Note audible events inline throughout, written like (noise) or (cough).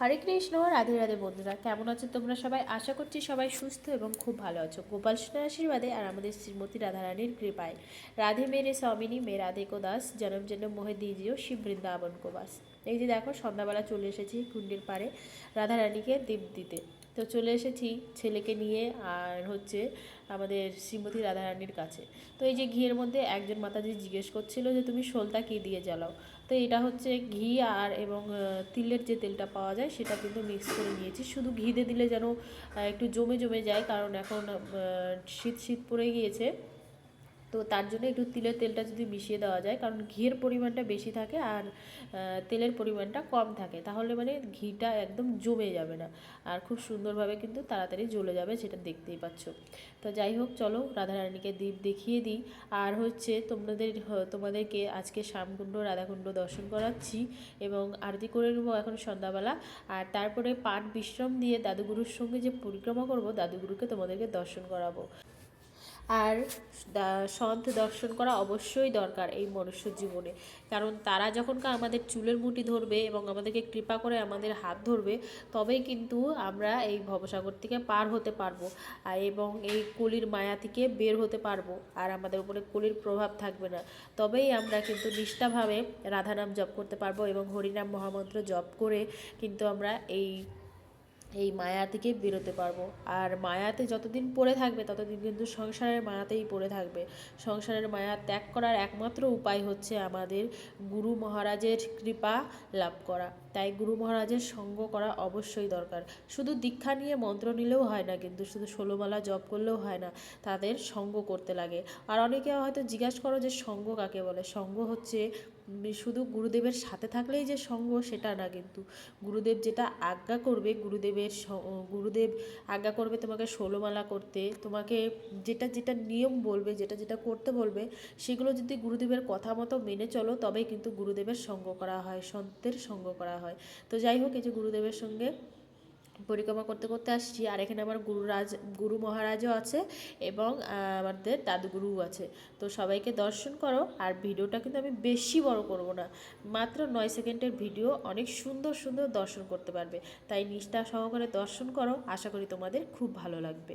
হরে কৃষ্ণ, রাধে রাধে বন্ধুরা, কেমন আছো তোমরা সবাই? আশা করছি সবাই সুস্থ এবং খুব ভালো আছো। গোপাল সোনার আশীর্বাদে আর আমাদের শ্রীমতী রাধারানীর কৃপায়। রাধে মেরে স্বামিনী মে রাধে কো দাস, জনম জন্ম মোহে দিজিও শিব বৃন্দাবন কো বাস। এই যে দেখো, সন্ধ্যাবেলা চলে এসেছি কুণ্ডির পাড়ে রাধারানীকে দীপ দিতে। তো চলে এসেছি ছেলেকে নিয়ে আর হচ্ছে আমাদের শ্রীমতী রাধারানীর কাছে। তো এই যে ঘিয়ের মধ্যে একজন মাতাজি জিজ্ঞেস করছিল যে, তুমি শোলটা কী দিয়ে জ্বালাও? তো এটা হচ্ছে ঘি আর এবং তিলের যে তেলটা পাওয়া যায় সেটা কিন্তু মিক্স করে নিয়েছি। শুধু ঘি দিয়ে দিলে যেন একটু জমে জমে যায়, কারণ এখন শীত শীত পড়ে গিয়েছে। তো তার জন্য একটু তিলের তেলটা যদি মিশিয়ে দেওয়া যায়, কারণ ঘিয়ের পরিমাণটা বেশি থাকে আর তেলের পরিমাণটা কম থাকে। তাহলে মানে ঘিটা একদম জমে যাবে না। আর খুব সুন্দরভাবে কিন্তু তাড়াতাড়ি জ্বলে যাবে সেটা দেখতেই পাচ্ছ। তো যাই হোক, চলো রাধারানীকে দ্বীপ দেখিয়ে দিই। আর হচ্ছে তোমাদের, তোমাদেরকে আজকে শ্যামকুণ্ড, রাধাকুণ্ড দর্শন করাচ্ছি এবং আরতি করে নেব এখন সন্ধ্যাবেলা। আর তারপরে পাঠ বিশ্রাম দিয়ে দাদুগুরুর সঙ্গে যে পরিক্রমা করব, দাদুগুরুকে তোমাদেরকে দর্শন করাবো। আর সন্ত দর্শন করা অবশ্যই দরকার এই মনুষ্য জীবনে। কারণ তারা যখন আমাদের চুলের মুঠি ধরবে এবং আমাদেরকে কৃপা করে আমাদের হাত ধরবে, তবেই কিন্তু আমরা এই ভবসাগর থেকে পার হতে পারব। আর এবং এই কলির মায়া থেকে বের হতে পারব। আর আমাদের উপরে কলির প্রভাব থাকবে না। তবেই আমরা কিন্তু নিষ্ঠাভাবে রাধানাম জপ করতে পারব এবং হরিনাম মহামন্ত্র জপ করে কিন্তু আমরা এই এই মায়া থেকে বেরোতে পারব। আর মায়াতে যতদিন পড়ে থাকবে, ততদিন কিন্তু সংসারের মায়াতেই পড়ে থাকবে। সংসারের মায়া ত্যাগ করার একমাত্র উপায় হচ্ছে আমাদের গুরু মহারাজের কৃপা লাভ করা। তাই গুরু মহারাজের সঙ্গ করা অবশ্যই দরকার। শুধু দীক্ষা নিয়ে মন্ত্র নিলেও হয় না কিন্তু, শুধু ষোলোমালা জপ করলেও হয় না, তাদের সঙ্গ করতে লাগে। আর অনেকে হয়তো জিজ্ঞাসা করো যে সঙ্গ কাকে বলে? সঙ্গ হচ্ছে শুধু গুরুদেবের সাথে থাকলেই যে সঙ্গ, সেটা না কিন্তু। গুরুদেব যেটা আজ্ঞা করবে, গুরুদেবের গুরুদেব আজ্ঞা করবে তোমাকে ষোলোমালা করতে। তোমাকে যেটা যেটা নিয়ম বলবে, যেটা যেটা করতে বলবে, সেগুলো যদি গুরুদেবের কথা মতো মেনে চলো, তবেই কিন্তু গুরুদেবের সঙ্গ করা হয়, সন্তের সঙ্গ করা হয়। তো যাই হোক, এই যে গুরুদেবের সঙ্গে পরিক্রমা করতে করতে আসছি। আর এখানে আমার গুরুরাজ গুরু মহারাজও আছে এবং আমাদের দাদুগুরুও আছে। তো সবাইকে দর্শন করো। আর ভিডিওটা কিন্তু আমি বেশি বড় করব না। মাত্র নয় সেকেন্ডের ভিডিও অনেক সুন্দর সুন্দর দর্শন করতে পারবে। তাই নিষ্ঠা সহকারে দর্শন করো। আশা করি তোমাদের খুব ভালো লাগবে।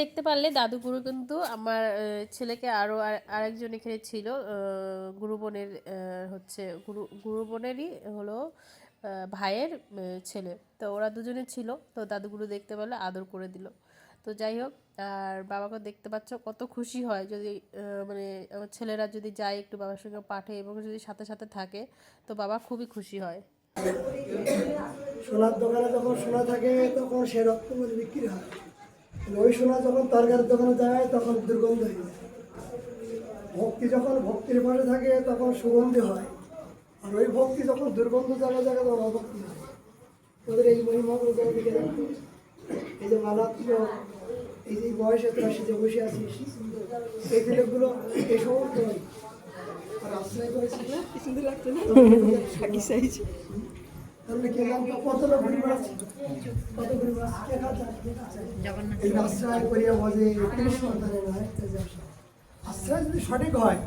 দেখতে পারলে দাদুগুরু কিন্তু আমার ছেলেকে আরও আরেকজন এখানে ছিল গুরু বোনের হচ্ছে গুরু গুরু বোনেরই হলো ভাইয়ের ছেলে। তো ওরা দুজনে ছিল, তো দাদুগুরু দেখতে পেলে আদর করে দিল। তো যাই হোক, আর বাবাকে দেখতে পাচ্ছ কত খুশি হয় যদি মানে আমার ছেলেরা যদি যায় একটু বাবার সঙ্গে পাঠে এবং যদি সাথে সাথে থাকে, তো বাবা খুবই খুশি হয়। সোনার দোকানে যখন সোনা থাকে, তখন সে রক্তমূল বিক্রি হয়। ওই সোনা যখন তরকারির দোকানে যায় তখন দুর্গন্ধ হয়ে যায়। ভক্তি যখন ভক্তির পাশে থাকে তখন সুগন্ধি হয়। আর ওই ভক্তি যখন দুর্গন্ধ জায়গা জায়গা তখন অভক্তি হয়। ওদের এই মহিমা দিকে দেখো। এই যে মালাত্ম এই যে বয়সে তোরা সেজে বসে আছিস এই তিলকগুলো এই সমস্ত আর আশ্রয় করেছিস না? সুন্দর লাগছে না? (laughs) তাহলে কে জানতো কত ঘুরে বেড়াচ্ছে কত ঘুরে বেড়াচ্ছে কে খাচ্ছে এই আশ্রয় করিয়া বলে কৃষ্ণ ধরে নয় আশ্রয় যদি সঠিক হয়।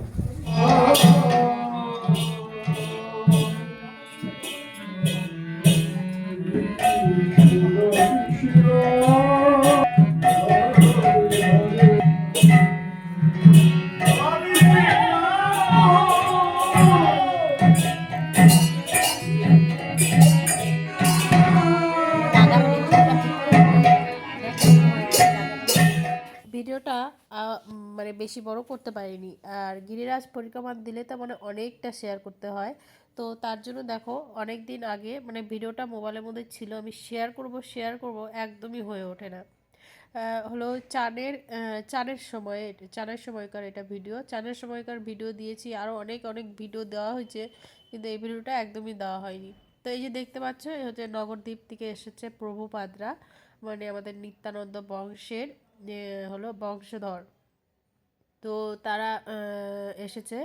বেশি বড় করতে পারিনি। আর গিরিরাজ পরিক্রমা দিলে তো মানে অনেকটা শেয়ার করতে হয়। তো তার জন্য দেখো অনেক দিন আগে মানে ভিডিওটা মোবাইলের মধ্যে ছিল, আমি শেয়ার করব শেয়ার করব, একদমই হয়ে ওঠে না। হলো চানের চানের সময়, চানের সময়কার এটা ভিডিও চানের সময়কার ভিডিও দিয়েছি আরও অনেক অনেক ভিডিও দেওয়া হয়েছে, কিন্তু এই ভিডিওটা একদমই দেওয়া হয়নি। তো এই যে দেখতে পাচ্ছ, এই হচ্ছে নগরদ্বীপ থেকে এসেছে প্রভুপাদরা মানে আমাদের নিত্যানন্দ বংশের হলো বংশধর। তো তারা এসেছে।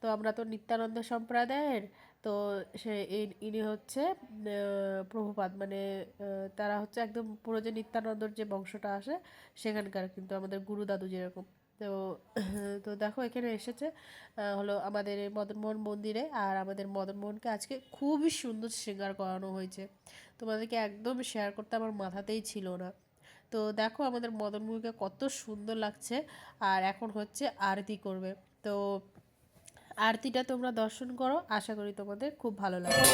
তো আমরা তো নিত্যানন্দ সম্প্রদায়ের, তো সে ইন- হচ্ছে প্রভুপাদ। মানে তারা হচ্ছে একদম পুরো যে নিত্যানন্দর যে বংশটা আসে, সেখানকার কিন্তু আমাদের গুরু দাদু যেরকম। তো (clears throat) তো দেখো, এখানে এসেছে হলো আমাদের মদনমোহন মন্দিরে। আর আমাদের মদনমোহনকে আজকে খুবই সুন্দর শৃঙ্গার করানো হয়েছে। তোমাদেরকে একদম শেয়ার করতে আমার মাথাতেই ছিল না। তো দেখো আমাদের মদন মুখে কত সুন্দর লাগছে। আর এখন হচ্ছে আরতি করবে। তো আরতিটা তোমরা দর্শন করো, আশা করি তোমাদের খুব ভালো লাগবে।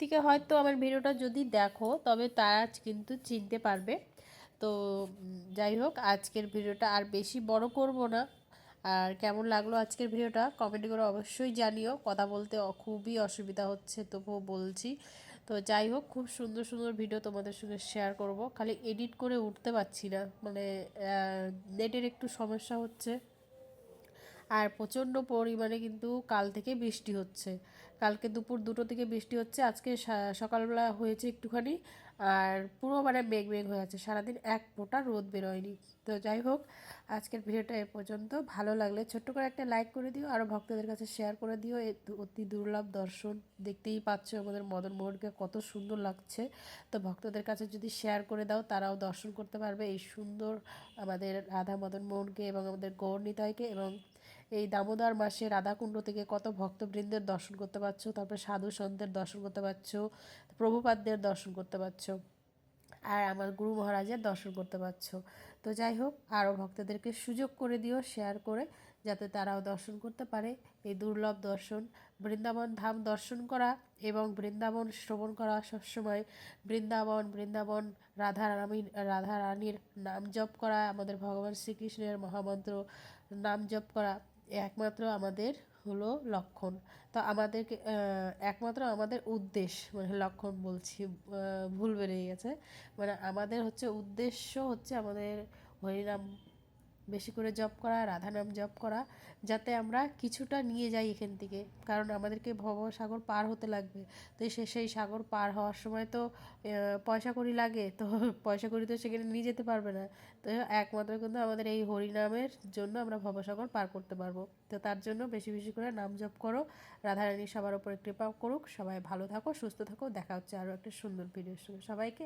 থেকে হয়তো আমার ভিডিওটা যদি দেখো, তবে তারা কিন্তু চিনতে পারবে। তো যাই হোক, আজকের ভিডিওটা আর বেশি বড় করব না। আর কেমন লাগল আজকের ভিডিওটা কমেন্ট করে অবশ্যই জানিও। কথা বলতে খুবই অসুবিধা হচ্ছে, তবুও বলছি। তো যাই হোক, খুব সুন্দর সুন্দর ভিডিও তোমাদের সঙ্গে শেয়ার করব। খালি এডিট করে উঠতে পারছি না। মানে নেটের একটু সমস্যা হচ্ছে। আর প্রচণ্ড পরিমাণে কিন্তু কাল থেকে বৃষ্টি হচ্ছে। কালকে দুপুর দুটো থেকে বৃষ্টি হচ্ছে, আজকে সকালবেলা হয়েছে একটুখানি, আর পুরো মানে মেঘ মেঘ হয়ে আছে, সারাদিন এক ফোঁটা রোদ বেরোয়নি। তো যাই হোক, আজকের ভিডিওটা এ পর্যন্ত, ভালো লাগলে ছোট্ট করে একটা লাইক করে দিও আর ভক্তদের কাছে শেয়ার করে দিও অতি দুর্লভ দর্শন, দেখতেই পাচ্ছ আমাদের মদন মোহনকে কত সুন্দর লাগছে। তো ভক্তদের কাছে যদি শেয়ার করে দাও, তারাও দর্শন করতে পারবে এই সুন্দর আমাদের রাধা মদন মোহনকে এবং আমাদের গৌরনিতাইকে এবং এই দামোদর মাসে রাধাকুণ্ড থেকে কত ভক্তবৃন্দের দর্শন করতে পারছ? তারপরে সাধু সন্তের দর্শন করতে পারছ, প্রভুপাদদের দর্শন করতে পারছ, আর আমার গুরু মহারাজের দর্শন করতে পারছ। তো যাই হোক, আরও ভক্তদেরকে সুযোগ করে দিও শেয়ার করে, যাতে তারাও দর্শন করতে পারে। এই দুর্লভ দর্শন, বৃন্দাবন ধাম দর্শন করা এবং বৃন্দাবন শ্রবণ করা সবসময়। বৃন্দাবন বৃন্দাবন, রাধা রানী, রাধা রানীর নাম জপ করা, আমাদের ভগবান শ্রীকৃষ্ণের মহামন্ত্র নাম জপ করা। একমাত্র আমাদের হলো লক্ষণ। তো আমাদেরকে একমাত্র আমাদের উদ্দেশ্য মানে লক্ষণ বলছি ভুল বেরিয়ে গেছে। মানে আমাদের হচ্ছে উদ্দেশ্য হচ্ছে আমাদের হরিনাম বেশি করে জপ করা, রাধা নাম জপ করা, যাতে আমরা কিছুটা নিয়ে যাই এখান থেকে। কারণ আমাদেরকে ভবসাগর পার হতে লাগবে। তো সে, সেই সাগর পার হওয়ার সময় তো পয়সা কড়ি লাগে। তো (laughs) পয়সা কড়ি তো সেখানে নিয়ে যেতে পারবে না। তো একমাত্র কিন্তু আমাদের এই হরিনামের জন্য আমরা ভবসাগর পার করতে পারব। তো তার জন্য বেশি বেশি করে নাম জপ করো। রাধারানী সবার উপরে কৃপা করুক। সবাই ভালো থাকো, সুস্থ থাকো। দেখা হচ্ছে আরও একটা সুন্দর ভিডিওর সঙ্গে। সবাইকে